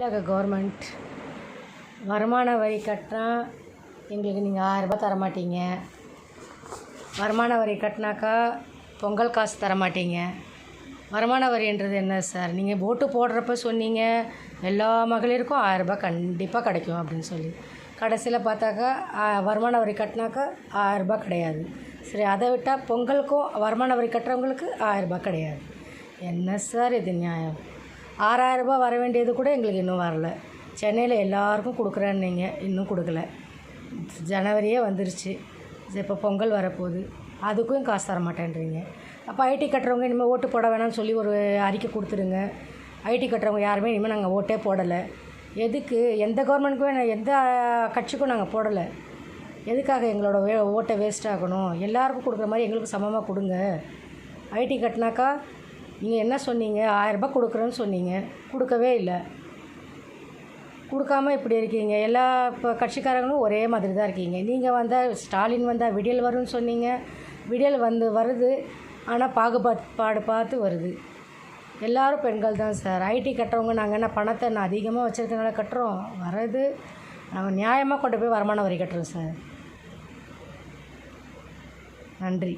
தமிழக கவர்மெண்ட் வருமான வரி கட்டினா எங்களுக்கு நீங்கள் ஆயரரூபா தர மாட்டீங்க வருமான வரி கட்டினாக்கா பொங்கல் காசு தர மாட்டீங்க வருமான வரின்றது என்ன சார்? நீங்கள் ஓட்டு போடுறப்ப சொன்னீங்க எல்லா மகளிருக்கும் ஆயரரூபா கண்டிப்பாக கிடைக்கும் அப்படின்னு சொல்லி. கடைசியில் பார்த்தாக்கா வருமான வரி கட்டினாக்கா ஆயரரூபா கிடையாது. சரி அதை விட்டால் பொங்கலுக்கும் வருமான வரி கட்டுறவங்களுக்கு ஆயரரூபா கிடையாது. என்ன சார் இது நியாயம்? ஆறாயிரரூபா வர வேண்டியது கூட எங்களுக்கு இன்னும் வரல. சென்னையில் எல்லாருக்கும் கொடுக்குறேன்னீங்க இன்னும் கொடுக்கல. ஜனவரியே வந்துருச்சு. சரி இப்போ பொங்கல் வரப்போகுது. அதுக்கும் காசு தர மாட்டேன்றீங்க. அப்போ ஐடி கட்டுறவங்க இனிமேல் ஓட்டு போட வேணாம்னு சொல்லி ஒரு அறிக்கை கொடுத்துருங்க. ஐடி கட்டுறவங்க யாருமே இனிமேல் நாங்கள் ஓட்டே போடலை. எதுக்கு? எந்த கவர்மெண்ட்டுக்குமே எந்த கட்சிக்கும் நாங்கள் போடலை. எதுக்காக எங்களோட வே ஓட்டை வேஸ்ட் ஆகணும்? எல்லாருக்கும் கொடுக்குற மாதிரி எங்களுக்கு சமமாக கொடுங்க. ஐடி கட்டினாக்கா நீங்கள் என்ன சொன்னீங்க? ஆயரரூபா கொடுக்குறேன்னு சொன்னீங்க. கொடுக்கவே இல்லை. கொடுக்காம இப்படி இருக்கீங்க. எல்லா இப்போ கட்சிக்காரங்களும் ஒரே மாதிரி தான் இருக்கீங்க. நீங்கள் வந்தால் ஸ்டாலின் வந்தால் விடியல் வரும்னு சொன்னீங்க. விடியல் வந்து வருது. ஆனால் பாகுபாடு பார்த்து வருது. எல்லோரும் பெண்கள் தான் சார். ஐடி கட்டுறவங்க நாங்கள் என்ன பணத்தை நான் அதிகமாக வச்சுருக்கனால கட்டுறோம்? வர்றது. நாங்கள் நியாயமாக கொண்டு போய் வருமான வரி கட்டுறோம் சார். நன்றி.